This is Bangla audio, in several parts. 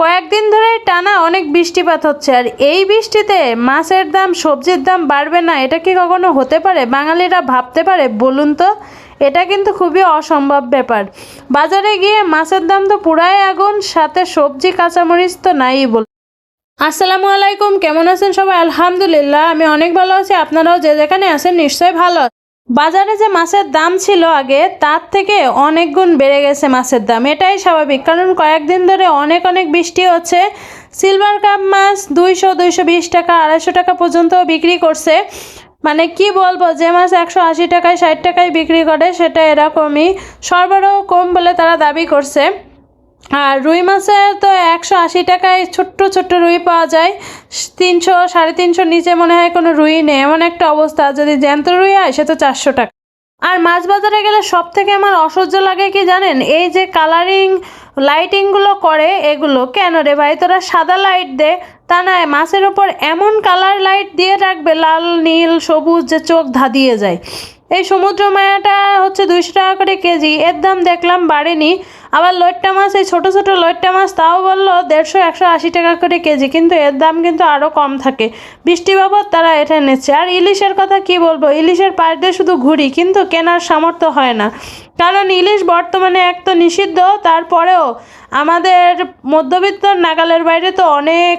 কয়েকদিন ধরে টানা অনেক বৃষ্টিপাত হচ্ছে, আর এই বৃষ্টিতে মাছের দাম, সবজির দাম বাড়বে না, এটা কি কখনো হতে পারে? বাঙালিরা ভাবতে পারে, বলুন তো, এটা কিন্তু খুবই অসম্ভব ব্যাপার। বাজারে গিয়ে মাছের দাম তো পুরাই আগুন, সাথে সবজি, কাঁচামরিচ তো নাই বল আসসালামু আলাইকুম, কেমন আছেন সবাই? আলহামদুলিল্লাহ, আমি অনেক ভালো আছি, আপনারাও যে যেখানে আছেন নিশ্চয়ই ভালো। বাজারে যে মাছের দাম ছিল আগে, তার থেকে অনেক গুণ বেড়ে গেছে মাছের দাম। এটাই স্বাভাবিক, কারণ কয়েকদিন ধরে অনেক অনেক বৃষ্টি হচ্ছে। সিলভার কাপ মাছ দুইশো দুইশো বিশ টাকা, আড়াইশো টাকা পর্যন্ত বিক্রি করছে। মানে কি বলব, যে মাছ একশো আশি টাকায়, ষাট টাকায় বিক্রি করে, সেটা এরকমই। সরবরাহ কম বলে তারা দাবি করছে। আর রুই মাছের তো একশো আশি টাকায় ছোট্ট ছোট্ট রুই পাওয়া যায়। তিনশো, সাড়ে তিনশোর নিচে মনে হয় কোনো রুই নেই। এমন একটা অবস্থা, যদি জ্যান্ত রুই হয়, সে তো চারশো টাকা। আর মাছ বাজারে গেলে সব থেকে আমার অসহ্য লাগে কি জানেন? এই যে কালারিং লাইটিংগুলো করে এগুলো। কেন রে ভাই? তোরা সাদা লাইট দে। তা নয় মাছের ওপর এমন কালার লাইট দিয়ে রাখবে, লাল, নীল, সবুজ যে চোখ ধাঁধিয়ে যায়। এই সমুদ্র মায়াটা হচ্ছে দুইশো টাকা করে কেজি। এর দাম দেখলাম বাড়েনি। আবার লইট্টা মাছ, এই ছোটো ছোটো লইট্টা মাছ, তাও বলল দেড়শো একশো আশি টাকা করে কেজি, কিন্তু এর দাম কিন্তু আরও কম থাকে। বৃষ্টি বাবদ তারা এটা নিচ্ছে। আর ইলিশের কথা কি বলব? ইলিশের পাশ দিয়ে শুধু ঘুরি, কিন্তু কেনার সামর্থ্য হয় না। কারণ ইলিশ বর্তমানে এক তো নিষিদ্ধ, তারপরেও আমাদের মধ্যবিত্ত নাগালের বাইরে তো অনেক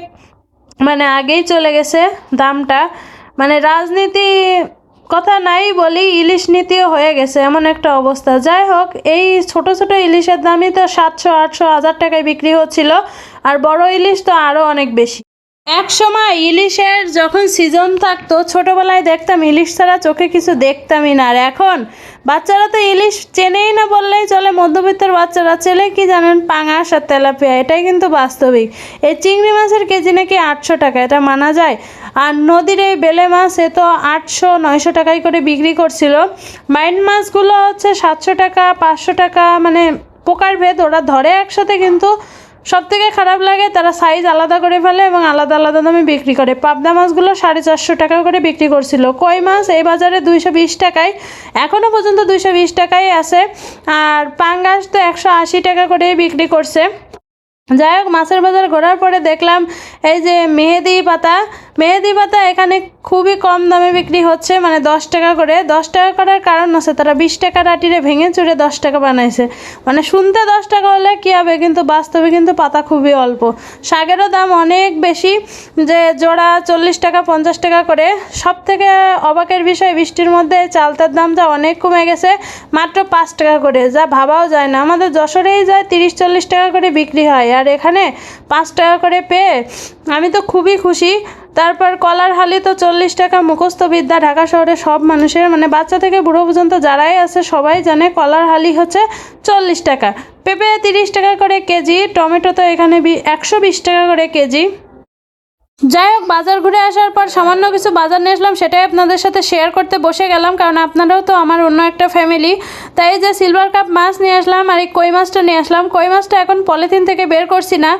মানে আগেই চলে গেছে দামটা। মানে রাজনীতি কথা নাই বলি ইলিশ নীতিও হয়ে গেছে, এমন একটা অবস্থা। যাই হোক, এই ছোট ছোট ইলিশের দামই তো সাতশো, আটশো, হাজার টাকায় বিক্রি হচ্ছিল, আর বড় ইলিশ তো আরও অনেক বেশি। এক সময় ইলিশের যখন সিজন থাকতো, ছোটোবেলায় দেখতাম ইলিশ ছাড়া চোখে কিছু দেখতামই না। আর এখন বাচ্চারা তো ইলিশ চেনেই না বললেই চলে, মধ্যবিত্তের বাচ্চারা চেলে কি জানেন, পাঙাশ আর তেলাপিয়া, এটাই কিন্তু বাস্তবিক। এই চিংড়ি মাছের কেজি নাকি আটশো টাকা, এটা মানা যায়। আর নদীর এই বেলে মাছ, এ তো আটশো, নয়শো টাকায় করে বিক্রি করছিল। মাইন্ড মাছগুলো হচ্ছে সাতশো টাকা, পাঁচশো টাকা মানে পোকার ভেদ, ওরা ধরে একসাথে কিন্তু সব থেকে খারাপ লাগে তারা সাইজ আলাদা করে ফেলে এবং আলাদা আলাদা দামে বিক্রি করে। পাবদা মাছগুলো সাড়ে চারশো টাকা করে বিক্রি করছিল। কই মাছ? এই বাজারে দুইশো বিশ টাকায়। এখনও পর্যন্ত দুইশো বিশ টাকাই আছে। আর পাঙ্গাস তো একশো আশি টাকা করেই বিক্রি করছে। যাই হোক, মাছের বাজার ঘোরার পরে দেখলাম এই যে মেহেদি পাতা মেহেদি পাতা এখানে খুবই কম দামে বিক্রি হচ্ছে মানে দশ টাকা করে। দশ টাকা করার কারণ আছে, তারা বিশ টাকা রাটিরে ভেঙে চুরে দশ টাকা বানাইছে। মানে শুনতে দশ টাকা হলে কী হবে, কিন্তু বাস্তবে কিন্তু পাতা খুবই অল্প। শাকেরও দাম অনেক বেশি, যে জোড়া চল্লিশ টাকা, পঞ্চাশ টাকা করে। সব থেকে অবাকের বিষয়, বৃষ্টির মধ্যে চালতার দামটা অনেক কমে গেছে, মাত্র পাঁচ টাকা করে। যা ভাবাও যায় না। আমাদের যশোরেই যায় তিরিশ চল্লিশ টাকা করে বিক্রি হয়, আর এখানে পাঁচ টাকা করে পেয়ে আমি তো খুবই খুশি। তারপর কলার হালি তো চল্লিশ টাকা মুখস্থ বিদ্যা ঢাকা শহরে সব মানুষের মানে বাচ্চা থেকে বুড়ো পর্যন্ত যারাই আছে সবাই জানে কলার হালি হচ্ছে চল্লিশ টাকা। পেঁপে তিরিশ টাকা করে কেজি, টমেটো তো এখানে একশো বিশ টাকা করে কেজি। যাই হোক, বাজার ঘুরে আসার পর সামান্য কিছু বাজার নিয়ে আসলাম, সেটাই আপনাদের সাথে শেয়ার করতে বসে গেলাম, কারণ আপনারাও তো আমার অন্য একটা ফ্যামিলি তাই যে সিলভার কাপ মাছ নিয়ে আসলাম আর এই কই মাছটা নিয়ে আসলাম, কই মাছটা এখন পলিথিন থেকে বের করছি না,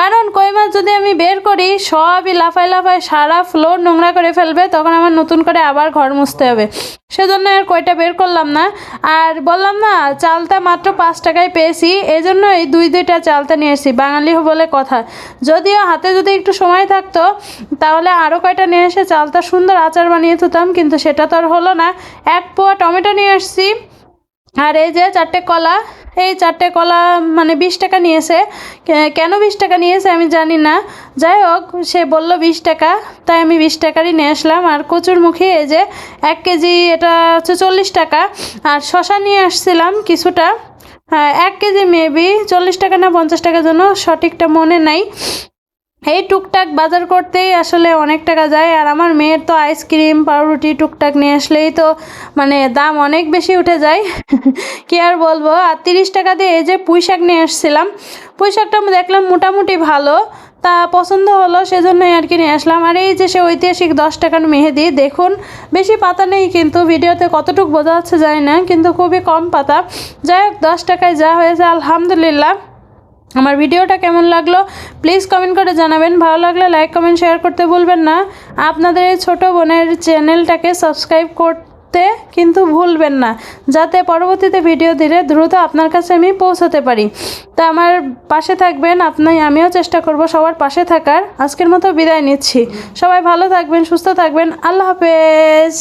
কারণ কই মাছ যদি আমি বের করি, সবই লাফায় লাফায় সারা ফ্লোর নোংরা করে ফেলবে, তখন আমার নতুন করে আবার ঘর মুছতে হবে। সেজন্য আর কয়টা বের করলাম না। আর বললাম না, চালটা মাত্র পাঁচ টাকায় পেয়েছি এই জন্য এই দুই দুইটা চালটা নিয়ে এসেছি, বাঙালি বলে কথা। যদিও হাতে যদি একটু সময় থাকতো, তাহলে আরও কয়টা নিয়ে এসে চালটা সুন্দর আচার বানিয়ে তুতাম, কিন্তু সেটা তো আর হলো না। এক পোয়া টমেটো নিয়ে এসেছি, আর এই যে চারটে কলা এই চারটে কলা মানে বিশ টাকা নিয়েছে। কেন বিশ টাকা নিয়েছে আমি জানি না। যাই হোক, সে বলল বিশ টাকা, তাই আমি বিশ টাকারই নিয়ে আসলাম। আর কচুর মুখে এই যে এক কেজি এটা হচ্ছে চল্লিশ টাকা। আর শশা নিয়ে আসছিলাম কিছুটা। হ্যাঁ এক কেজি মেবি চল্লিশ টাকা না পঞ্চাশ টাকার জন্য সঠিকটা মনে নাই। এই টুকটাক বাজার করতেই আসলে অনেক টাকা যায়। আর আমার মেয়ের তো আইসক্রিম পাউরুটি, টুকটাক নিয়ে আসলেই তো মানে দাম অনেক বেশি উঠে যায়। কি আর বলব? আর তিরিশ টাকা দিয়ে এই যে পুঁই শাক নিয়ে আসছিলাম, পুঁই শাকটা দেখলাম মোটামুটি ভালো, তা পছন্দ হলো সেজন্যই আর কি নিয়ে আসলাম। আর এই যে সে ঐতিহাসিক দশ টাকার মেহেদি, দেখুন, বেশি পাতা নেই কিন্তু ভিডিওতে কতটুকু বোঝা যাচ্ছে যায় না, কিন্তু খুবই কম পাতা। যাই হোক, দশ টাকায় যা হয়েছে, আলহামদুলিল্লাহ। আমার ভিডিওটা কেমন লাগল প্লিজ কমেন্ট করে জানাবেন। ভালো লাগলে লাইক কমেন্ট শেয়ার করতে ভুলবেন না। আপনাদের এই ছোটো বোনের চ্যানেলটাকে সাবস্ক্রাইব কর করতে কিন্তু ভুলবেন না, যাতে পরবর্তীতে ভিডিও দিলে দ্রুত আপনার কাছে আমি পৌঁছাতে পারি। তা আমার পাশে থাকবেন, আপনি, আমিও চেষ্টা করব সবার পাশে থাকার। আজকের মতো বিদায় নিচ্ছি। সবাই ভালো থাকবেন, সুস্থ থাকবেন। আল্লাহ হাফেজ।